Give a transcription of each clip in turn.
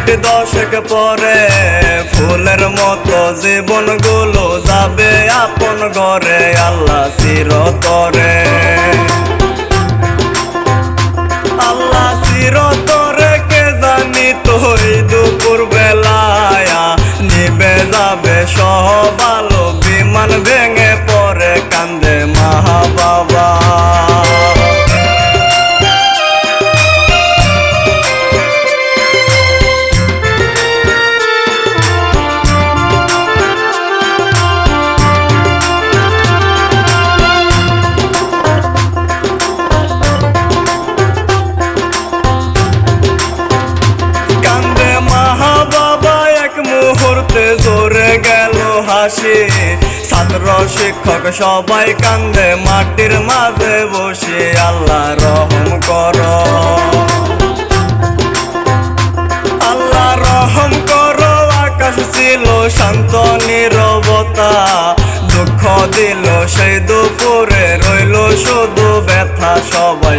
Minute দশক পরে ফুলের মতো জীবনগুলো যাবে আপন ঘরে, আল্লাহ চিরতরে। আল্লাহ চিরতরে, কে জানি তুই দুপুর বেলায় নিবে যাবে সব হাসি ছাত্র শিক্ষক সবাই কান্দে, মাটির মাঝে বসে আল্লাহ রহম কর। আল্লাহ রহম করো, আকাশ ছিল শান্ত, নীরবতা। দুঃখ দিল সেই দুপুরে, রইল শুধু ব্যথা সবাই।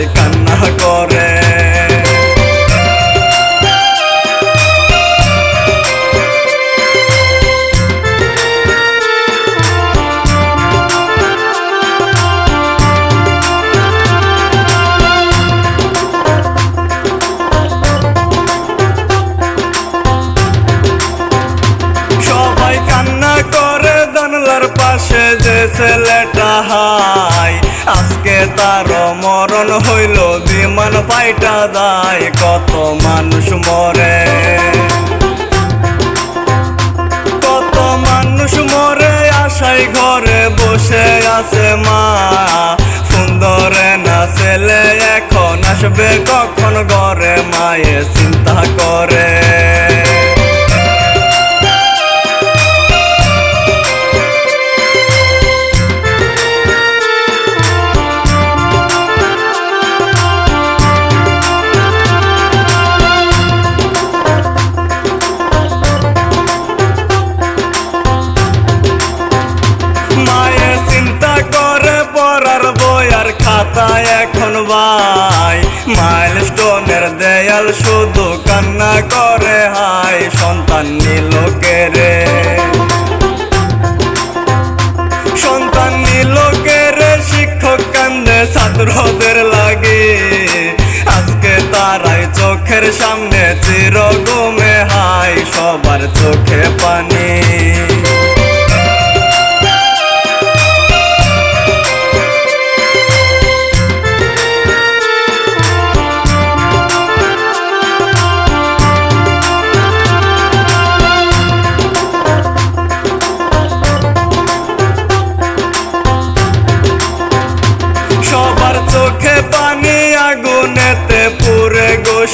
পাশে যে ছেলেটা হাই, আজকে তার মরণ হইল, বিমান পাইটা যায়, কত মানুষ মরে। কত মানুষ মরে আশাই ঘরে বসে আছে মা। সুন্দরে না ছেলে, এখন আসবে কখন ঘরে? বই আর খাতা এখন ভাই। মাইল স্টোনের দেয়াল শুধু কান্না করে, হাই, সন্তান নিল রে। সন্তান নিল শিক্ষক কান্দে ছাত্রদের লাগে। আজকে তারাই চোখের সামনে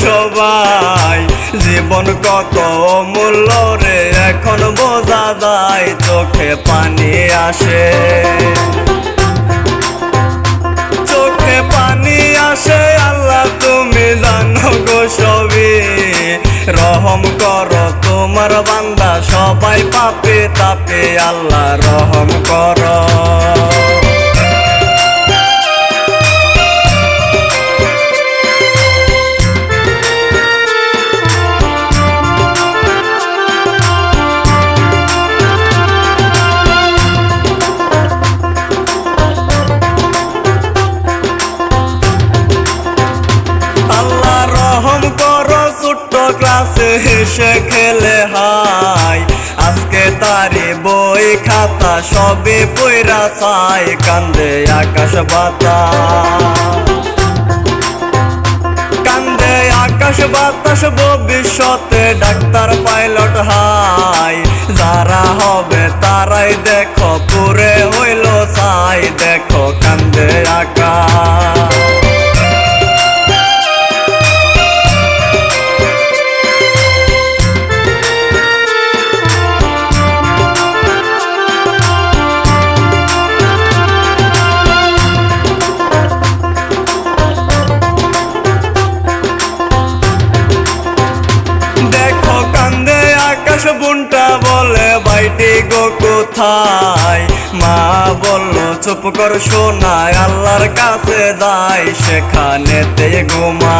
সবাই, জীবন কত মূল্য রে, এখন বোঝা যায় চোখে পানি আসে। চোখে পানি আসে, আল্লাহ তুমি জানো গো সবই। রহম করো তোমার বান্দা, সবাই পাপে তাপে আল্লাহ রহম করো। তারি বই খাতা, সবে পয়রা চাই কান্দে আকাশ বাতাস। কান্দে আকাশ বাতাস, ভবিষ্যতে ডাক্তার পাইলট হাই। যারা হবে তারাই দেখো, পুরে হইল চাই, দেখো কান্দে আকাশ। বাইটি গো কোথায়? মা বলল, চুপ কর শোনায় আল্লাহর কাছে যাই, সেখানেতে ঘুমা।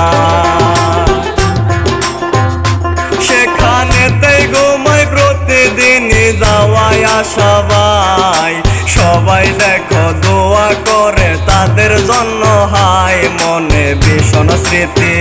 সেখানে এখানেতেই ঘুমাই প্রতিদিনই যাওয়াই আসা ভাই সবাই দেখো, দোয়া করে, তাদের জন্য হাই, মনে ভীষণ স্মৃতি।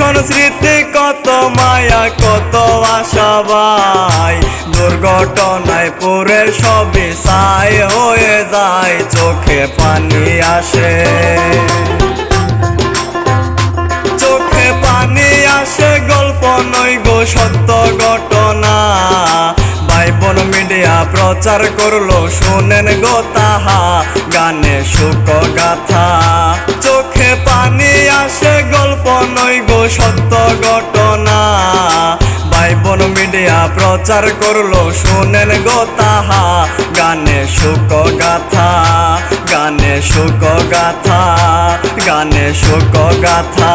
ভীষণ স্মৃতি, কত মায়া, কত আশা ভাই। দুর্ঘটনায় পুরে সবই সাই হয়ে যায়, চোখে পানি আসে। চোখে পানি আসে, গল্প নই গো, সত্য ঘটনা। বোন মিডিয়া প্রচার করল, শুনেন গো তাহা, গানে সুখ গাথা। চোখে পানি আসে, গল্প নই সত্য ঘটনা। ভাই বোন মিডিয়া প্রচার করল, শোনেন গো তাহা। গানে শোক গাথা, গানে শোক গাথা, গানে শোক গাথা।